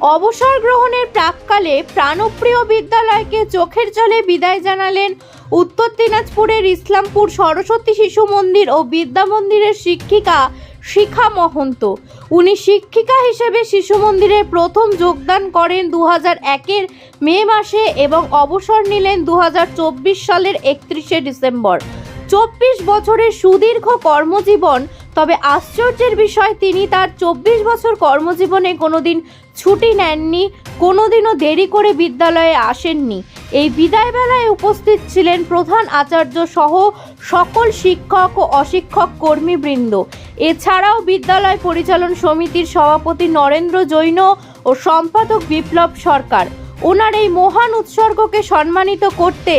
অবসর গ্রহণের প্রাককালে প্রাণপ্রিয় বিদ্যালয়কে চোখের জলে বিদায় জানালেন উত্তর দিনাজপুরের ইসলামপুর সরস্বতী শিশু মন্দির ও বিদ্যা মন্দিরের শিক্ষিকা শিখা মহন্ত। উনি শিক্ষিকা হিসেবে শিশু মন্দিরে প্রথম যোগদান করেন দু হাজার একের মে মাসে এবং অবসর নিলেন দু হাজার চব্বিশ সালের একত্রিশে ডিসেম্বর। চব্বিশ বছরের সুদীর্ঘ কর্মজীবন তবে আশ্চর্যের বিষয়, তিনি তার চব্বিশ বছর কর্মজীবনে কোনোদিন ছুটি নেননি, কোনোদিনও দেরি করে বিদ্যালয়ে আসেননি। এই বিদায় বেলায় উপস্থিত ছিলেন প্রধান আচার্য সহ সকল শিক্ষক ও অশিক্ষক কর্মীবৃন্দ। এছাড়াও বিদ্যালয় পরিচালন সমিতির সভাপতি নরেন্দ্র জৈন ও সম্পাদক বিপ্লব সরকার। ওনার এই মহান উৎসর্গকে সম্মানিত করতে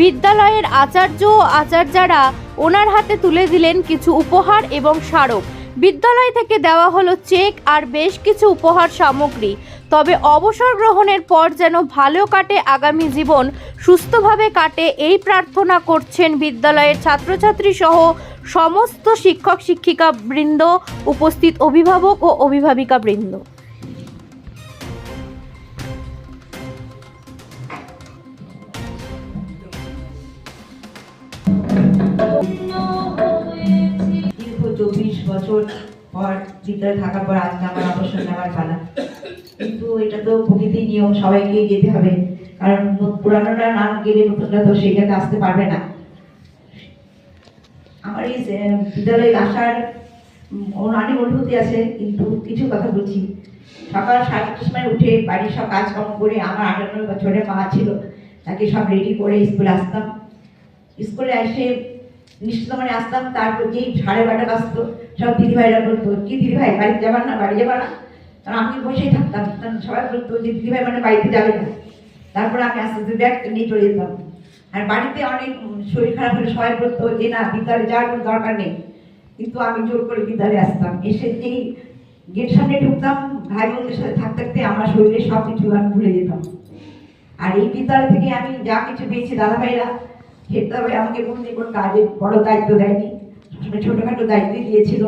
বিদ্যালয়ের আচার্য ও আচার্যারা ওনার হাতে তুলে দিলেন কিছু উপহার এবং স্মারক। বিদ্যালয় থেকে দেওয়া হলো চেক আর বেশ কিছু উপহার সামগ্রী। তবে অবসর গ্রহণের পর যেন ভালো কাটে আগামী জীবন, সুস্থভাবে কাটে এই প্রার্থনা করছেন বিদ্যালয়ের ছাত্রছাত্রী সহ সমস্ত শিক্ষক শিক্ষিকা বৃন্দ উপস্থিত অভিভাবক ও অভিভাবিকা বৃন্দ বছর পর বিদ্যালয়ে থাকার পর আজকে আমার অবসর নেওয়ার পালা। কিন্তু এটা তো প্রকৃতির নিয়ম, সবাইকে যেতে হবে। কারণ পুরানোরা না গেলে নতুনরা তো সেখানে আসতে পারবে না। আমার এই বিদ্যালয়ে আসার অনেক অনুভূতি আছে, কিন্তু কিছু কথা বলছি। সকাল সাড়ে আটটার সময় উঠে বাড়ির সব কাজকর্ম করে আমার আটান্ন বছরের মা ছিল, তাকে সব রেডি করে স্কুলে আসতাম। স্কুলে এসে নিশ্চিত মানে আসতাম তারপর যেই সাড়ে বারোটা বাজতো, সব দিদিভাইরা বলতো, কি দিদিভাই বাড়িতে যাবার না, বাড়ি যাবার না? তখন আমি বসেই থাকতাম সবাই বলতো যে, দিদিভাই মানে বাড়িতে যাবে না। তারপর আমি আস্তে আস্তে ব্যাগ নিয়ে চলে যেতাম। আর বাড়িতে অনেক শরীর খারাপ হলে সবাই বলতো যে, না, বিদ্যালয়ে যাওয়ার কোনো দরকার নেই। কিন্তু আমি জোর করে বিদ্যালয়ে আসতাম। এসে যেই গেট সামনে ঢুকতাম, ভাই বোনদের সাথে থাকতে থাকতে আমার শরীরে সব কিছু আমি ভুলে যেতাম। আর এই বিদ্যালয় থেকে আমি যা কিছু পেয়েছি দাদা ভাইরা হবে আমাকে কোনো কোনো কাজের বড় দায়িত্ব দেয়নি। সবসময় ছোটোখাটো দায়িত্ব দিয়েছিল।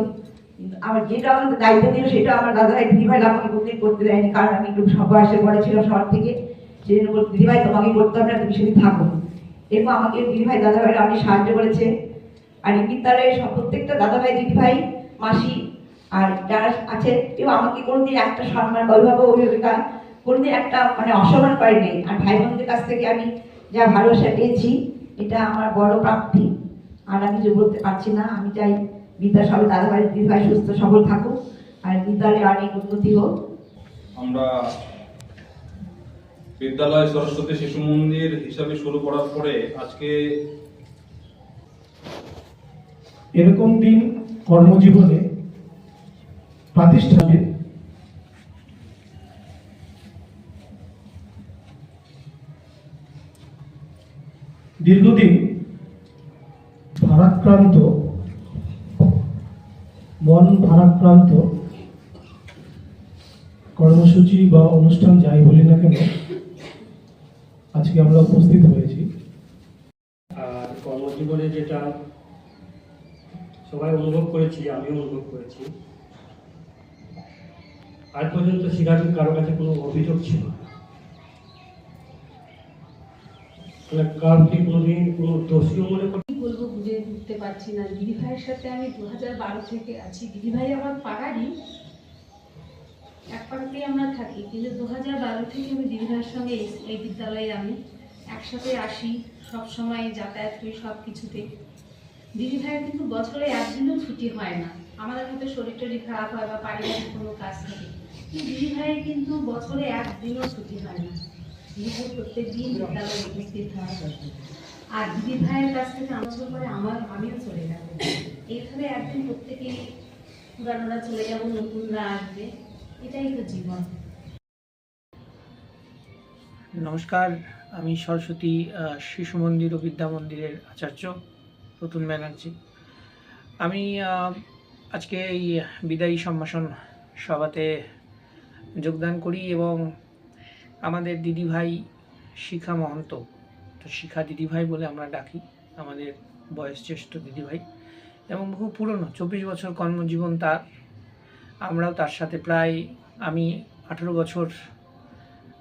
আমার যেটা আমাকে দায়িত্ব দিল, সেটা আমার দাদা ভাই দিদিভাই আমাকে কোনোদিন করতে দেয়নি। কারণ আমি একটু সব বয়সে বড় ছিল শহর থেকে। সেই জন্য বলতো দিদিভাই তোমাকে করতে হবে না, তুমি শুধু থাকো। এরপর আমাকে দিদিভাই দাদা ভাইরা অনেক সাহায্য করেছে। আর এই বিদ্যালয়ে সব প্রত্যেকটা দাদা ভাই দিদিভাই মাসি, আর যারা আছে কেউ আমাকে কোনোদিন একটা সম্মান অভিভাবক, অভিভাবিকা কোনোদিন একটা মানে অসম্মান করেনি। আর ভাই বোনদের কাছ থেকে আমি যা ভালোবাসা পেয়েছি এটা আমার বড় প্রাপ্তি। আর আমি যে বলতে পারছি না আমি চাই বিদ্যা সবাই দাদা ভাই দিদি ভাই সুস্থ সবল থাকুক আর বিদ্যালয়ে অনেক উন্নতি হোক। আমরা বিদ্যালয় সরস্বতী শিশু মন্দির হিসাবে শুরু করার পরে আজকে এরকম দিন কর্মজীবনে প্রাতিষ্ঠানিক দীর্ঘদিন ভারাক্রান্ত, মন ভারাক্রান্ত কর্মসূচি বা অনুষ্ঠান যাই বলি না কেন, আজকে আমরা উপস্থিত হয়েছি। আর কর্মজীবনে যেটা সবাই অনুভব করেছি, আমিও অনুভব করেছি। আজ পর্যন্ত শিক্ষার্থীর কারও কাছে কোনো অভিযোগ ছিল না। আসি, সব যাতায়াত করি সব কিছুতে। কিন্তু বছরে একদিনও ছুটি হয় না। আমাদের হয়তো শরীর টরীর খারাপ হয় বা পারিবারিক কোনো কাজ থাকে। কিন্তু দিদিভাইয়ের কিন্তু বছরে একদিনও ছুটি হয় না। প্রত্যেক দিন আর দিদি ভাইয়ের কাছ থেকে আমার আমিও চলে এইভাবে একদিন প্রত্যেকেই পুরানোরা চলে নতুনরা আসবে। এটাই তো জীবন। নমস্কার, আমি সরস্বতী শিশু মন্দির ও বিদ্যা মন্দিরের আচার্য প্রতুল ব্যানার্জি আমি আজকে এই বিদায়ী সম্ভাষণ সভাতে যোগদান করি এবং আমাদের দিদিভাই শিখা মহন্ত। তো শিখা দিদিভাই বলে আমরা ডাকি, আমাদের বয়সজ্যেষ্ঠ দিদিভাই। এবং বহু পুরনো, চব্বিশ বছর কর্মজীবন তার। আমরাও তার সাথে প্রায় আমি আঠেরো বছর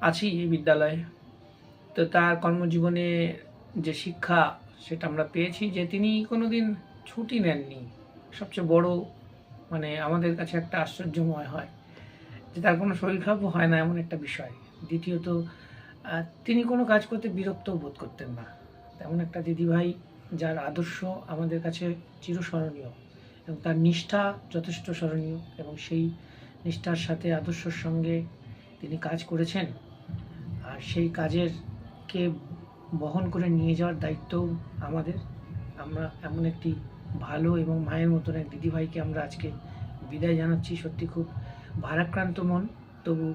আছি এই বিদ্যালয়ে। তো তার কর্মজীবনে যে শিক্ষা, সেটা আমরা পেয়েছি যে তিনি কোনো দিন ছুটি নেননি। সবচেয়ে বড় মানে আমাদের কাছে একটা আশ্চর্যময় হয় যে তার কোনো শরীর খারাপও হয় না এমন একটা বিষয়। দ্বিতীয়ত তিনি কোনো কাজ করতে বিরক্তও বোধ করতেন না। তেমন একটা দিদিভাই যার আদর্শ আমাদের কাছে চিরস্মরণীয় এবং তার নিষ্ঠা যথেষ্ট স্মরণীয় এবং সেই নিষ্ঠার সাথে আদর্শর সঙ্গে তিনি কাজ করেছেন। আর সেই কাজের কে বহন করে নিয়ে যাওয়ার দায়িত্ব আমাদের। আমরা এমন একটি ভালো এবং মায়ের মতন এক দিদিভাইকে আমরা আজকে বিদায় জানাচ্ছি। সত্যি খুব ভারাক্রান্ত মন, তবু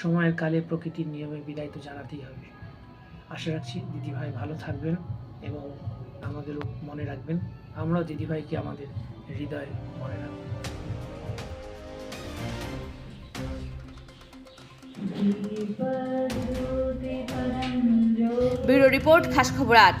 সময়ের কালে প্রকৃতির নিয়মে বিদায় তো জানাতেই হবে। আশা রাখছি দিদিভাই ভালো থাকবেন এবং আমাদেরও মনে রাখবেন আমরাও দিদিভাইকে আমাদের হৃদয়ে মনে রাখব। ব্যুরো রিপোর্ট খাস খবর আট।